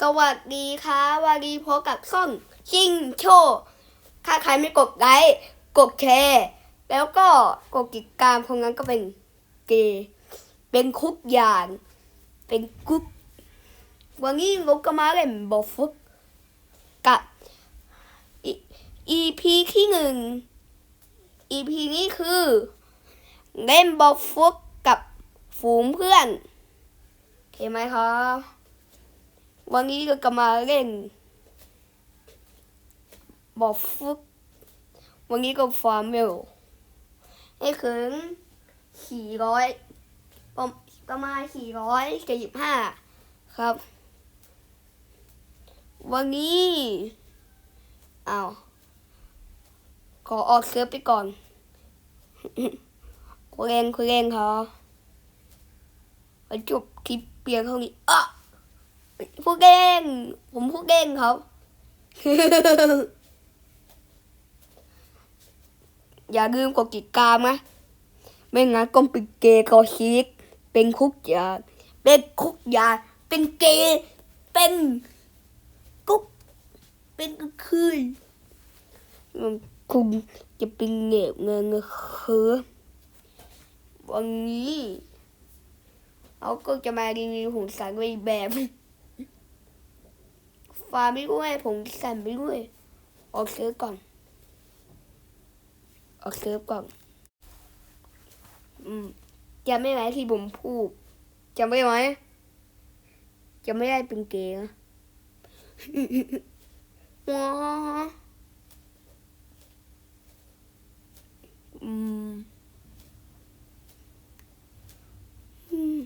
สวัสดีค่ะวันนี้พบกับช่องชิงโชว์ถ้าใครไม่กดไลค์กดแชร์แล้วก็กดติดตามคนนั้นก็เป็นเกย์เป็นคุกยาน เป็นกุ๊กวันนี้เราก็มาเล่นบอฟุกกับ EP ที่หนึ่ง EP นี้คือ เล่นบอฟุกกับฝูงเพื่อนโอเคไหมครับ วันนี้เราก็มาเล่นบอฟุกวันนี้ก็ฟาร์มเมลให้ถึงสี่ร้อยประมาณสี่ร้อยเจ็ดสิบห้าครับ วันนี้เอาขอออกเซิร์ฟไปก่อนคุยเล่นคุยเล่นครับไปจบคลิปเปลี่ยนเท่านี้อะ พูดเก่ง ผมพูดเก่งครับ อย่าลืมกดติดตามนะไม่งั้นก็เป็นเกย์กอชิกเป็นคุกยา เป็นคุกยา เป็นเกย์ เป็นกุ๊ก เป็นกระคืนคุณจะเป็นเหน็บเงินคือวันนี้เราก็จะมารีวิวหุ่นสันไว้แบบ ฟ้าไม่ด้วยผมสั่นไม่ด้วยออกเซิร์ฟก่อนออกเซิร์ฟก่อนอืมจะไม่ไหมที่ผมพูดจะไม่ไหมจะไม่ได้เป็นเกย์ว้าอืมอืม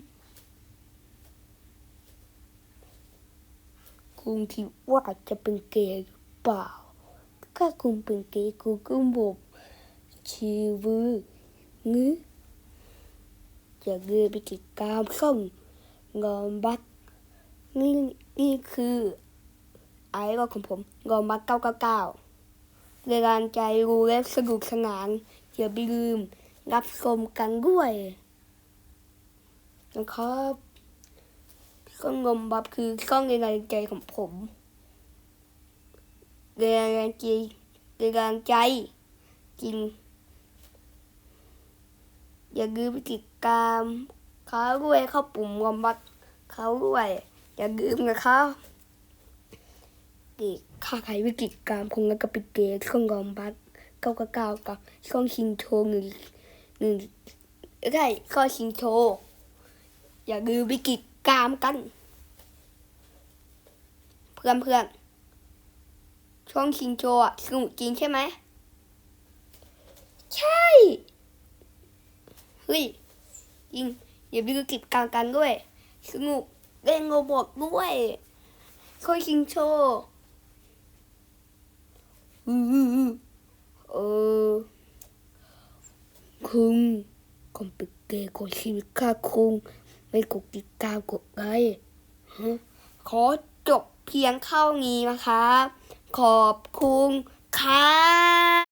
คุณคิดว่าจะเป็นเกย์หรือเปล่า ถ้าคุณเป็นเกย์คุณก็บอกชีวิตนี้อย่าลืมไปติดตามช่องงอมบักนี่นี่คือไอรอนของผมงอมบักเก้าเก้าเก้าเวลานใจรู้และสนุกสนานอย่าไปลืมรับชมกันด้วยนะครับ ช่องงมบับคือช่องในแรงใจของผมแรงใจแรงใจจริง อย่าลืมติดตามเขาด้วยเข้าปุ่มงอมบักเขาด้วยอย่าลืมนะครับอีกข้าใครวิกิจกรรมคงงั้นก็ไปเกช่องงอมบักเก้าเก้าเก้ากับช่องชิงโชหนึ่งหนึ่งใช่ช่องชิงโชอย่าลืมวิกิจ กรรมกัน เพื่อนเพื่อนช่องชิงโชว์อะสนุกจริงใช่ไหม ใช่ เฮ้ยจริงอย่าไปดูกิจกรรมกันด้วยสนุกเล่นโรบอทด้วยช่วยชิงโชว์อือเออคุงคอมพิวเตอร์ของชีวิตข้าคุง ไปกดติดตามกดไลค์ขอจบเพียงเท่านี้นะครับ ขอบคุณครับ